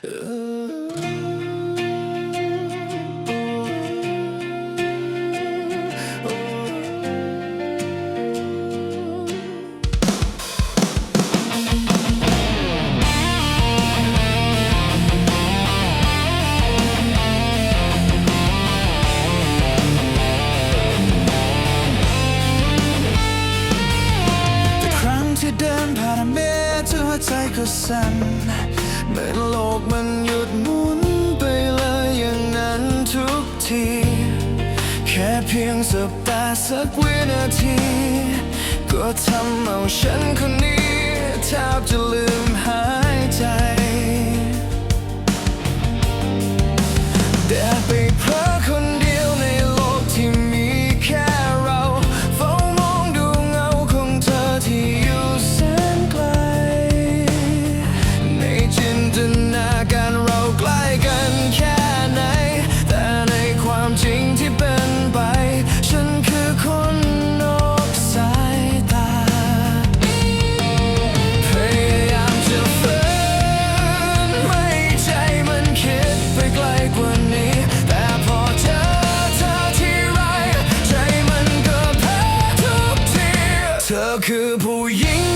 แต่ครั้งที่เดินผ่านเมฆที่หัวใจก็สั่นเหมือนล กมันหยุดหมุนไปเลยอย่างนั้นทุกที แค่เพียงสบตาสักวินาที ก็ทำเอาฉันคนนี้แทบจะลืมหายใจ 可不应？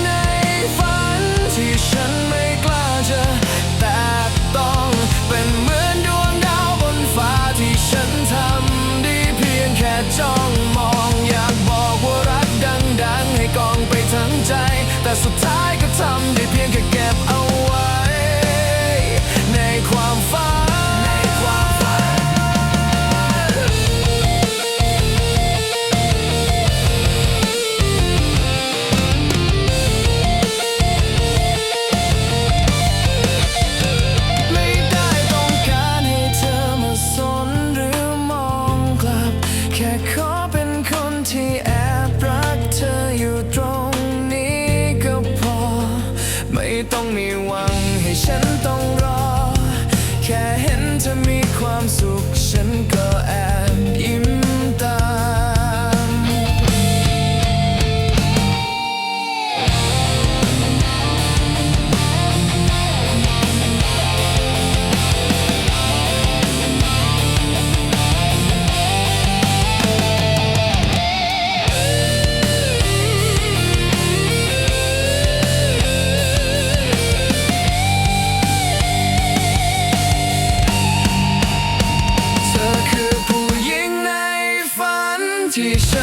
t-shirt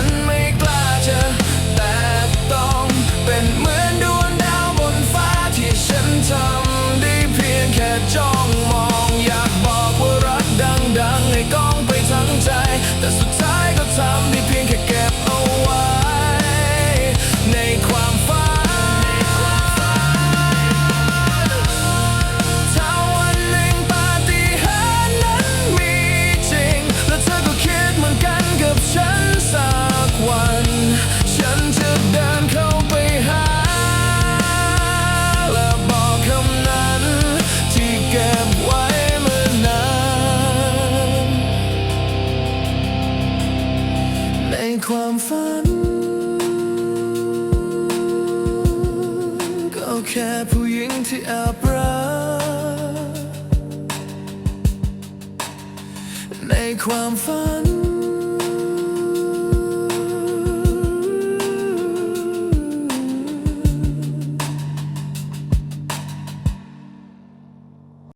ัน ก็แค่ผู้หญิงที่แอบรักในความฝัน